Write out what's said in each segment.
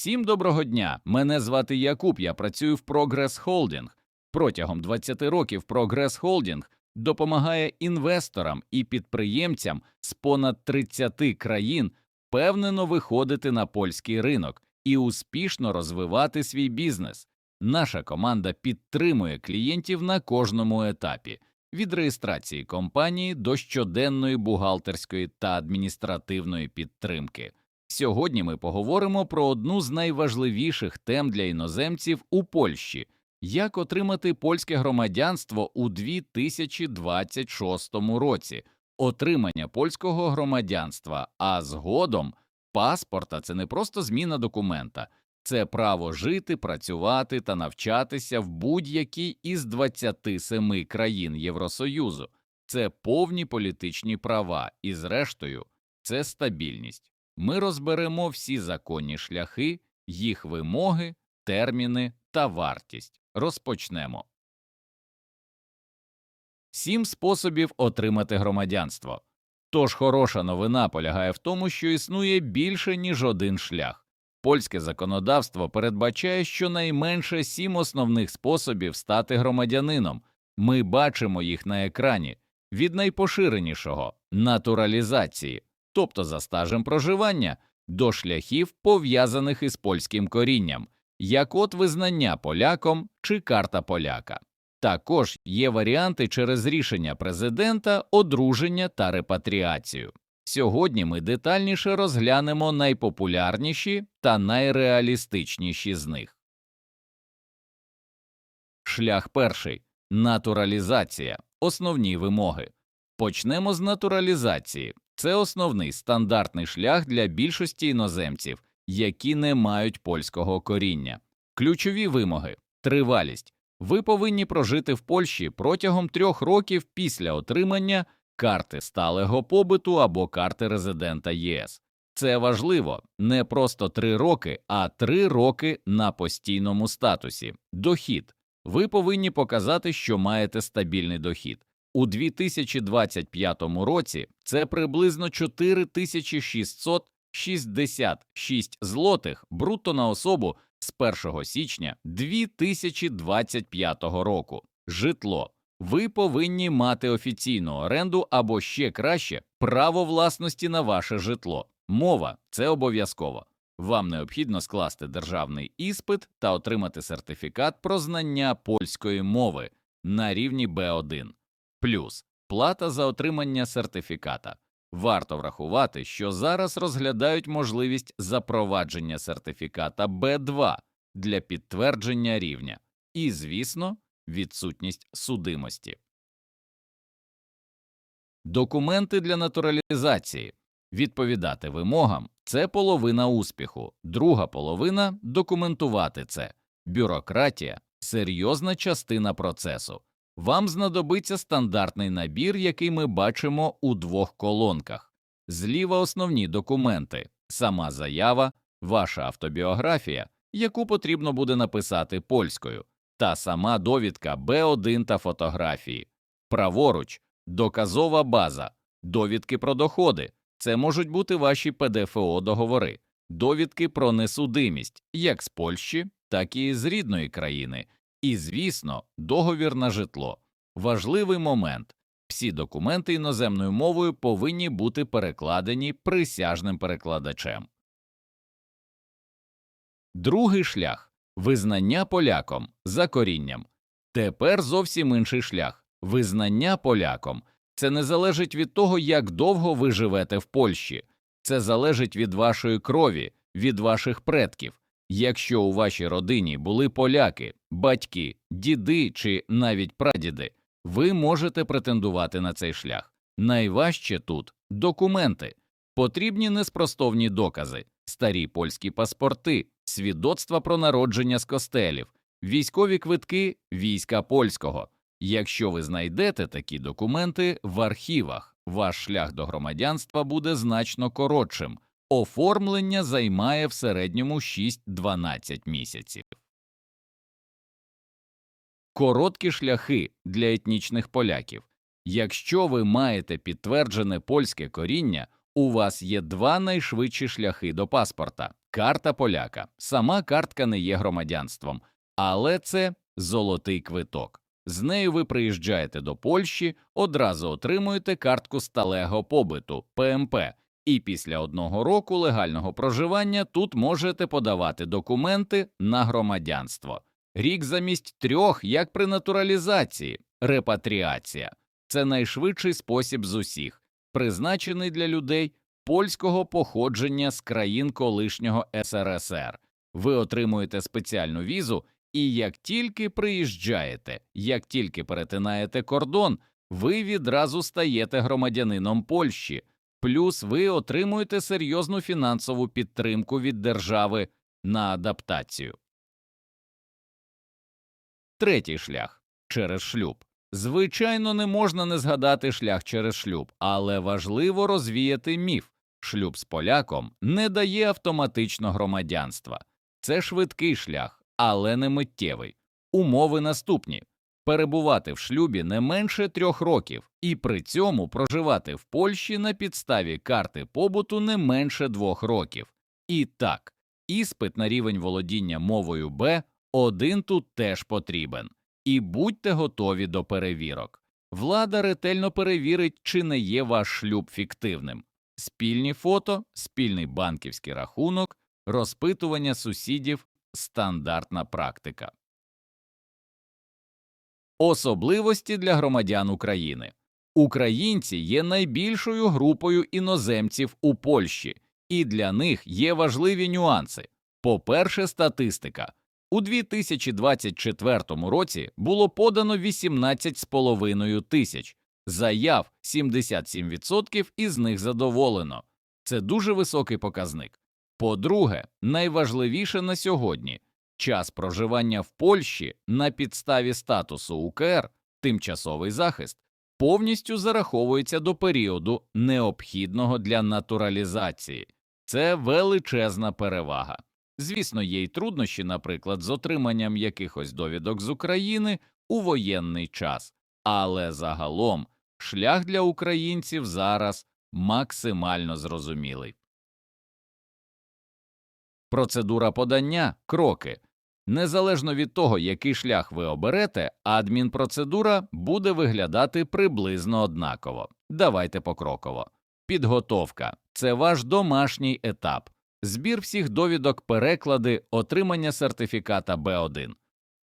Всім доброго дня! Мене звати Якуб. Я працюю в Progress Holding. Протягом 20 років Progress Holding допомагає інвесторам і підприємцям з понад 30 країн впевнено виходити на польський ринок і успішно розвивати свій бізнес. Наша команда підтримує клієнтів на кожному етапі від реєстрації компанії до щоденної бухгалтерської та адміністративної підтримки. Сьогодні ми поговоримо про одну з найважливіших тем для іноземців у Польщі як отримати польське громадянство у 2026 році. Отримання польського громадянства, а згодом паспорта це не просто зміна документа, це право жити, працювати та навчатися в будь-якій із 27 країн Євросоюзу. Це повні політичні права, і, зрештою, це стабільність. Ми розберемо всі законні шляхи, їх вимоги, терміни та вартість. Розпочнемо. Сім способів отримати громадянство. Тож хороша новина полягає в тому, що існує більше, ніж один шлях. Польське законодавство передбачає щонайменше сім основних способів стати громадянином. Ми бачимо їх на екрані від найпоширенішого натуралізації, тобто за стажем проживання, до шляхів, пов'язаних із польським корінням, як от визнання поляком чи карта поляка. Також є варіанти через рішення президента, одруження та репатріацію. Сьогодні ми детальніше розглянемо найпопулярніші та найреалістичніші з них. Шлях перший натуралізація. Основні вимоги. Почнемо з натуралізації. Це основний стандартний шлях для більшості іноземців, які не мають польського коріння. Ключові вимоги тривалість. Ви повинні прожити в Польщі протягом трьох років після отримання карти сталого побиту або карти резидента ЄС. Це важливо не просто три роки, а три роки на постійному статусі. Дохід. Ви повинні показати, що маєте стабільний дохід. У 2025 році це приблизно 4666 злотих брутто на особу з 1 січня 2025 року. Житло. Ви повинні мати офіційну оренду або ще краще право власності на ваше житло. Мова це обов'язково. Вам необхідно скласти державний іспит та отримати сертифікат про знання польської мови на рівні Б1. Плюс плата за отримання сертифіката. Варто врахувати, що зараз розглядають можливість запровадження сертифіката Б2 для підтвердження рівня, і, звісно, відсутність судимості. Документи для натуралізації відповідати вимогам це половина успіху, друга половина документувати це. Бюрократія серйозна частина процесу. Вам знадобиться стандартний набір, який ми бачимо у двох колонках. Зліва основні документи, сама заява, ваша автобіографія, яку потрібно буде написати польською, та сама довідка Б1 та фотографії, праворуч, доказова база, довідки про доходи. Це можуть бути ваші ПДФО договори, довідки про несудимість як з Польщі, так і з рідної країни. І, звісно, договір на житло. Важливий момент всі документи іноземною мовою повинні бути перекладені присяжним перекладачем. Другий шлях визнання поляком за корінням. Тепер зовсім інший шлях визнання поляком. Це не залежить від того, як довго ви живете в Польщі, це залежить від вашої крові, від ваших предків. Якщо у вашій родині були поляки, батьки, діди чи навіть прадіди, ви можете претендувати на цей шлях. Найважче тут документи, потрібні неспростовні докази, старі польські паспорти, свідоцтва про народження з костелів, військові квитки війська польського. Якщо ви знайдете такі документи в архівах, ваш шлях до громадянства буде значно коротшим. Оформлення займає в середньому 6-12 місяців. Короткі шляхи для етнічних поляків. Якщо ви маєте підтверджене польське коріння, У вас є два найшвидші шляхи до паспорта: карта поляка. Сама картка не є громадянством, але це золотий квиток. З нею ви приїжджаєте до Польщі, одразу отримуєте картку сталого побиту ПМП, і після одного року легального проживання тут можете подавати документи на громадянство. Рік замість трьох, як при натуралізації, репатріація це найшвидший спосіб з усіх, призначений для людей польського походження з країн колишнього СРСР. Ви отримуєте спеціальну візу, і як тільки приїжджаєте, як тільки перетинаєте кордон, ви відразу стаєте громадянином Польщі, плюс ви отримуєте серйозну фінансову підтримку від держави на адаптацію. Третій шлях через шлюб. Звичайно, не можна не згадати шлях через шлюб, але важливо розвіяти міф. Шлюб з поляком не дає автоматично громадянства. Це швидкий шлях, але не миттєвий. Умови наступні перебувати в шлюбі не менше трьох років, і при цьому проживати в Польщі на підставі карти побуту не менше двох років. І так, іспит на рівень володіння мовою Б один тут теж потрібен. І будьте готові до перевірок. Влада ретельно перевірить, чи не є ваш шлюб фіктивним. Спільні фото, спільний банківський рахунок, розпитування сусідів стандартна практика. Особливості для громадян України Українці є найбільшою групою іноземців у Польщі, і для них є важливі нюанси. По-перше, статистика. У 2024 році було подано 18,5 тисяч заяв, 77% із них задоволено. Це дуже високий показник. По-друге, найважливіше на сьогодні час проживання в Польщі на підставі статусу УКР, тимчасовий захист, повністю зараховується до періоду необхідного для натуралізації. Це величезна перевага. Звісно, є й труднощі, наприклад, з отриманням якихось довідок з України у воєнний час, але загалом шлях для українців зараз максимально зрозумілий. Процедура подання кроки. Незалежно від того, який шлях ви оберете, адмінпроцедура буде виглядати приблизно однаково. Давайте покроково. Підготовка це ваш домашній етап збір всіх довідок, переклади, отримання сертифіката Б1.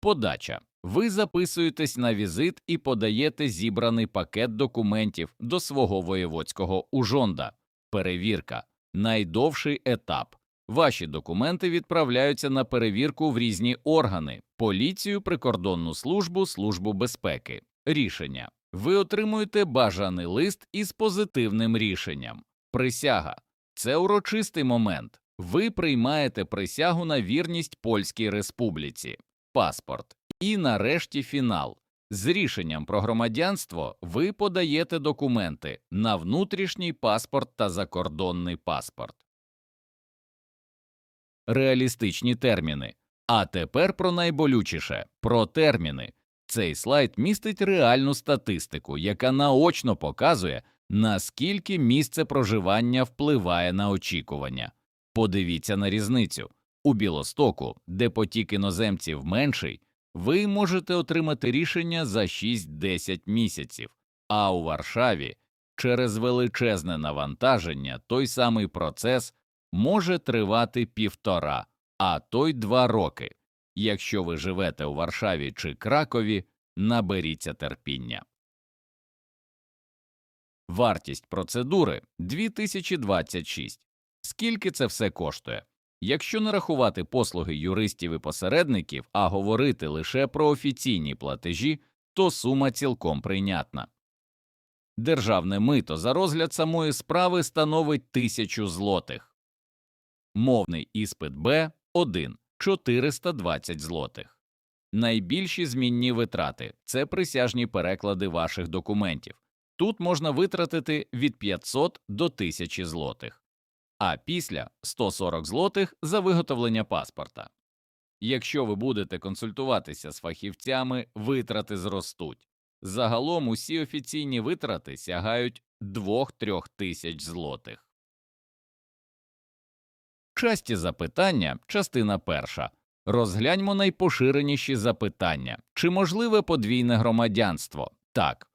Подача. Ви записуєтесь на візит і подаєте зібраний пакет документів до свого воєводського ужонда. Перевірка. Найдовший етап. Ваші документи відправляються на перевірку в різні органи поліцію, прикордонну службу, службу безпеки. Рішення. Ви отримуєте бажаний лист із позитивним рішенням. Присяга це урочистий момент. Ви приймаєте присягу на вірність Польській Республіці, паспорт, і нарешті фінал. З рішенням про громадянство ви подаєте документи на внутрішній паспорт та закордонний паспорт. Реалістичні терміни. А тепер про найболючіше про терміни. Цей слайд містить реальну статистику, яка наочно показує, наскільки місце проживання впливає на очікування. Подивіться на різницю у Білостоку, де потік іноземців менший, ви можете отримати рішення за 6-10 місяців, а у Варшаві через величезне навантаження той самий процес може тривати півтора, а то й два роки. Якщо ви живете у Варшаві чи Кракові, наберіться терпіння. Вартість процедури 2026. Скільки це все коштує? Якщо не рахувати послуги юристів і посередників, а говорити лише про офіційні платежі, то сума цілком прийнятна. Державне мито за розгляд самої справи становить тисячу злотих, мовний іспит Б 1 420 злотих. Найбільші змінні витрати це присяжні переклади ваших документів. Тут можна витратити від 500 до 1000 злотих а після 140 злотих за виготовлення паспорта. Якщо ви будете консультуватися з фахівцями, витрати зростуть. Загалом усі офіційні витрати сягають 2-3 тисяч злотих. Часті запитання, частина перша. Розгляньмо найпоширеніші запитання. Чи можливе подвійне громадянство? Так.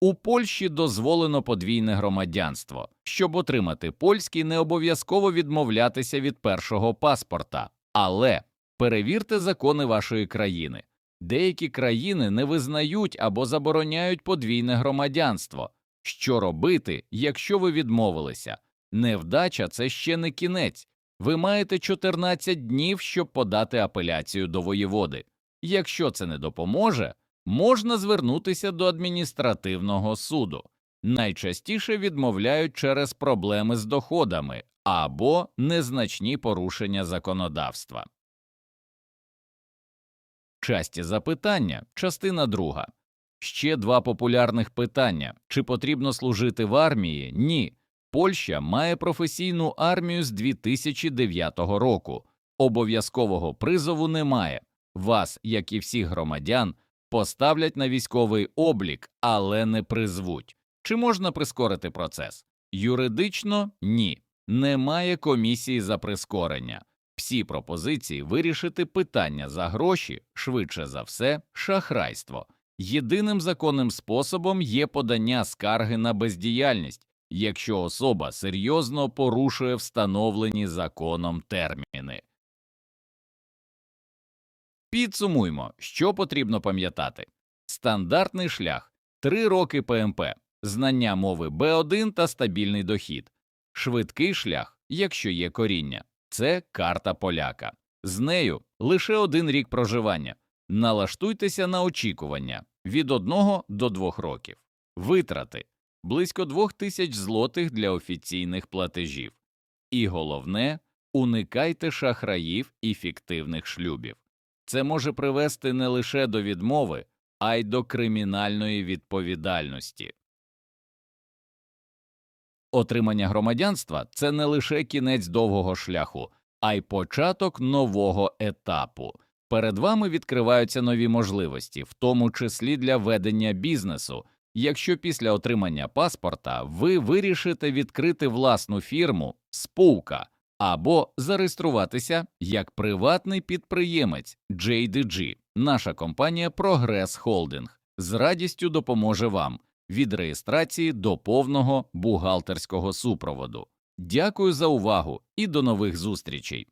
У Польщі дозволено подвійне громадянство. Щоб отримати польський, не обов'язково відмовлятися від першого паспорта. Але перевірте закони вашої країни. Деякі країни не визнають або забороняють подвійне громадянство. Що робити, якщо ви відмовилися? Невдача це ще не кінець. Ви маєте 14 днів, щоб подати апеляцію до воєводи. Якщо це не допоможе, можна звернутися до адміністративного суду. Найчастіше відмовляють через проблеми з доходами або незначні порушення законодавства. Часті запитання, частина друга. Ще два популярних питання: чи потрібно служити в армії? Ні. Польща має професійну армію з 2009 року. Обов'язкового призову немає. Вас, як і всіх громадян, поставлять на військовий облік, але не призвуть. Чи можна прискорити процес? Юридично ні. Немає комісії за прискорення. Всі пропозиції вирішити питання за гроші, швидше за все, шахрайство. Єдиним законним способом є подання скарги на бездіяльність, якщо особа серйозно порушує встановлені законом терміни. Підсумуймо, що потрібно пам'ятати. Стандартний шлях 3 роки ПМП, знання мови Б1 та стабільний дохід. Швидкий шлях, якщо є коріння, це карта поляка. З нею лише один рік проживання. Налаштуйтеся на очікування від 1 до 2 років. Витрати близько 2 тисяч злотих для офіційних платежів. І головне, уникайте шахраїв і фіктивних шлюбів. Це може привести не лише до відмови, а й до кримінальної відповідальності. Отримання громадянства це не лише кінець довгого шляху, а й початок нового етапу. Перед вами відкриваються нові можливості, в тому числі для ведення бізнесу. Якщо після отримання паспорта ви вирішите відкрити власну фірму спука або зареєструватися як приватний підприємець JDG, наша компанія Progress Holding з радістю допоможе вам від реєстрації до повного бухгалтерського супроводу. Дякую за увагу і до нових зустрічей!